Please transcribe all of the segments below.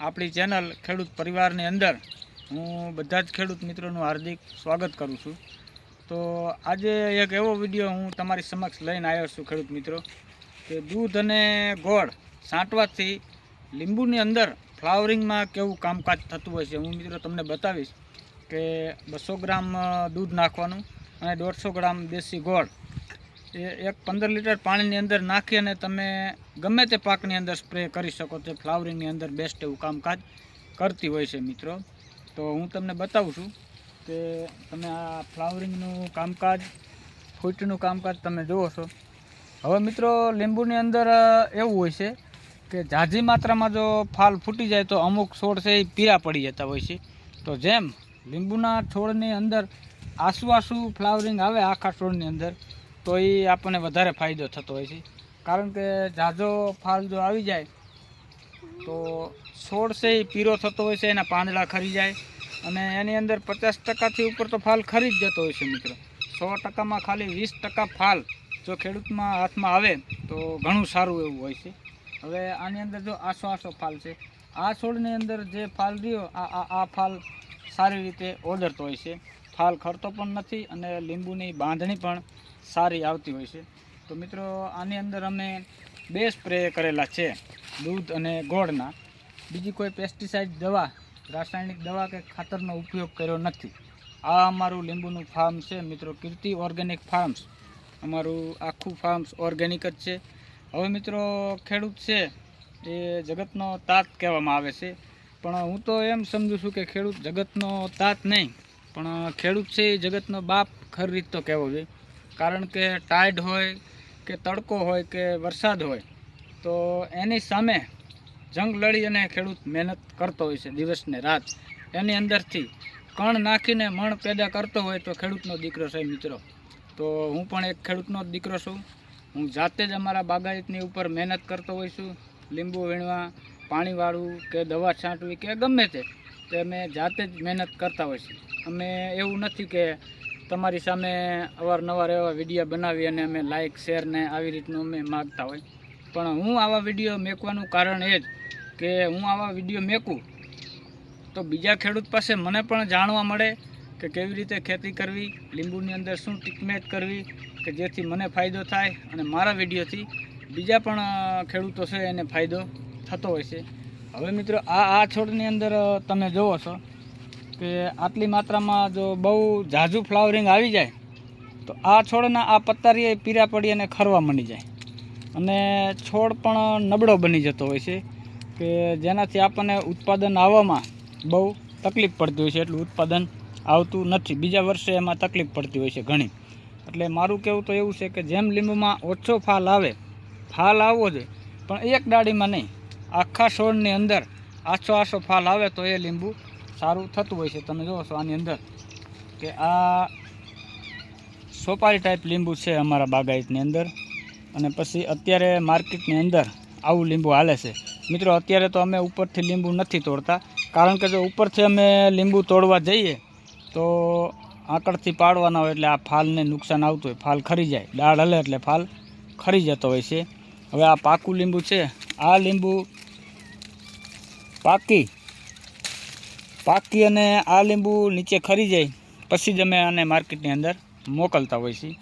આપણી ચેનલ ખેડૂત પરિવારની અંદર હું બધા જ ખેડૂત મિત્રોનું હાર્દિક સ્વાગત કરું છું. તો આજે એક એવો વીડિયો હું તમારી સમક્ષ લઈને આવ્યો છું ખેડૂત મિત્રો, કે દૂધ અને ગોળ સાંટવાથી લીંબુની અંદર ફ્લાવરિંગમાં કેવું કામકાજ થતું હોય છે હું મિત્રો તમને બતાવીશ કે બસો ગ્રામ દૂધ નાખવાનું અને દોઢસો ગ્રામ દેશી ગોળ એ એક પંદર લીટર પાણીની અંદર નાખી અને તમે ગમે તે પાકની અંદર સ્પ્રે કરી શકો તે ફ્લાવરિંગની અંદર બેસ્ટ એવું કામકાજ કરતી હોય છે મિત્રો. તો હું તમને બતાવું છું કે તમે આ ફ્લાવરિંગનું કામકાજ, ફૂટનું કામકાજ તમે જુઓ છો. હવે મિત્રો લીંબુની અંદર એવું હોય છે કે ઝાઝી માત્રામાં જો ફાલ ફૂટી જાય તો અમુક છોડ છે એ પીરા પડી જતા હોય છે. તો જેમ લીંબુના છોડની અંદર આસુ આસુ ફ્લાવરિંગ આવે આખા છોડની અંદર તો એ આપણને વધારે ફાયદો થતો હોય છે. કારણ કે ઝાઝો ફાલ જો આવી જાય, તો છોડ છે એ પીરો થતો હોય છે, એના પાંદડા ખરી જાય. અને એની અંદર પચાસ ટકાથી ઉપર તો ફાલ ખરી જ જતો હોય છે મિત્રો. સો ટકામાં ખાલી વીસ ટકા ફાલ જો ખેડૂતમાં હાથમાં આવે, તો ઘણું સારું એવું હોય છે. હવે આની અંદર જો આસો આસો ફાલ છે, આ છોડની અંદર જે ફાલ રહ્યો આ આ ફાલ સારી રીતે ઓદરતો હોય છે. ફાલ ખરતો પણ નથી અને લીંબુની બાંધણી પણ સારી આવતી હોય છે. તો મિત્રો, આની અંદર અમે બે સ્પ્રે કરેલા છે, દૂધ અને ગોળના. બીજી કોઈ પેસ્ટિસાઇડ દવા, રાસાયણિક દવા કે ખાતરનો ઉપયોગ કર્યો નથી. આ અમારું લીંબુનું ફાર્મ છે મિત્રો, કીર્તિ ઓર્ગેનિક ફાર્મ્સ અમારું આખું ફાર્મ્સ ઓર્ગેનિક જ છે. હવે મિત્રો, ખેડૂત છે એ જગતનો તાત કહેવામાં આવે છે. પણ હું તો એમ સમજુ છું કે ખેડૂત જગતનો તાત નહીં. પણ ખેડૂત છે એ જગતનો બાપ ખરી રીત તો કહેવો જોઈએ. કારણ કે ટાઈડ હોય કે તડકો હોય કે વરસાદ હોય, તો એની સામે જંગ લડી અને ખેડૂત મહેનત કરતો હોય છે દિવસ ને રાત. એની અંદરથી કણ નાખીને મણ પેદા કરતો હોય તો ખેડૂતનો દીકરો છે મિત્રો. તો હું પણ એક ખેડૂતનો જ દીકરો છું. હું જાતે જ અમારા બાગાયતની ઉપર મહેનત કરતો હોઉં છું. લીંબુ વીણવા પાણી વાળવું કે દવા છાંટવી કે ગમે તે. તે અમે જાતે જ મહેનત કરતા હોય છે. અમે એવું નથી કે તમારી સામે અવારનવાર એવા વીડિયો બનાવી અને અમે લાઇક શેર ને આવી રીતનું અમે માગતા હોય. પણ હું આવા વીડિયો મેકવાનું કારણ એ જ કે હું આવા વીડિયો મેકું તો બીજા ખેડૂત પાસે મને પણ જાણવા મળે કે કેવી રીતે ખેતી કરવી, લીંબુની અંદર શું ટ્રીટમેન્ટ કરવી, કે જેથી મને ફાયદો થાય અને મારા વિડીયોથી બીજા પણ ખેડૂતો છે એને ફાયદો થતો હોય છે. હવે મિત્રો, આ આ છોડની અંદર તમે જુઓ છો કે આટલી માત્રામાં જો બહુ ઝાઝું ફ્લાવરિંગ આવી જાય, તો આ છોડના આ પત્તારીએ પીરા પડી અને ખરવા મળી જાય. અને છોડ પણ નબળો બની જતો હોય છે કે જેનાથી આપણને ઉત્પાદન આવવામાં બહુ તકલીફ પડતી હોય છે, એટલું ઉત્પાદન આવતું નથી. બીજા વર્ષે એમાં તકલીફ પડતી હોય છે ઘણી. એટલે મારું કહેવું તો એવું છે કે જેમ લીંબુમાં ઓછો ફાલ આવે, ફાલ આવવો જોઈએ, પણ એક ડાળીમાં નહીં. આખા છોડની અંદર આછો આછો ફાલ આવે તો એ લીંબુ સારું થતું હોય છે. તમે જુઓ છો આની અંદર કે આ સોપારી ટાઈપ લીંબુ છે અમારા બાગાયતની અંદર. અને પછી અત્યારે માર્કેટની અંદર આવું લીંબુ હાલે છે. મિત્રો, અત્યારે તો અમે ઉપરથી લીંબુ નથી તોડતા. કારણ કે જો ઉપરથી અમે લીંબુ તોડવા જઈએ તો આંકડથી પાડવાના હોય એટલે આ ફાલને નુકસાન આવતું હોય. ફાલ ખરી જાય. ડાળ હલે એટલે ફાલ ખરી જતો હોય છે. હવે આ પાકું લીંબુ છે. આ લીંબુ પાકી. પાકી અને આ લીંબુ નીચે ખરી જાય, પછી જ અમે આને માર્કેટની અંદર મોકલતા હોય છીએ.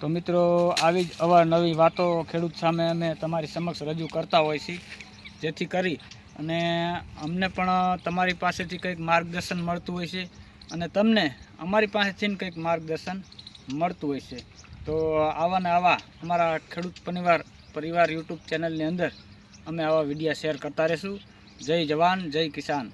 તો મિત્રો, આવી જ અવારનવી વાતો ખેડૂત સામે અમે તમારી સમક્ષ રજૂ કરતા હોય છીએ, જેથી કરી અને અમને પણ તમારી પાસેથી કંઈક માર્ગદર્શન મળતું હોય છે અને તમને અમારી પાસેથી કંઈક માર્ગદર્શન મળતું હોય છે. તો આવા ને આવા અમારા ખેડૂત પરિવાર પરિવાર યુટ્યુબ ચેનલની અંદર અમે આવા વિડીયા શેર કરતા રહીશું. જય જવાન જય કિસાન.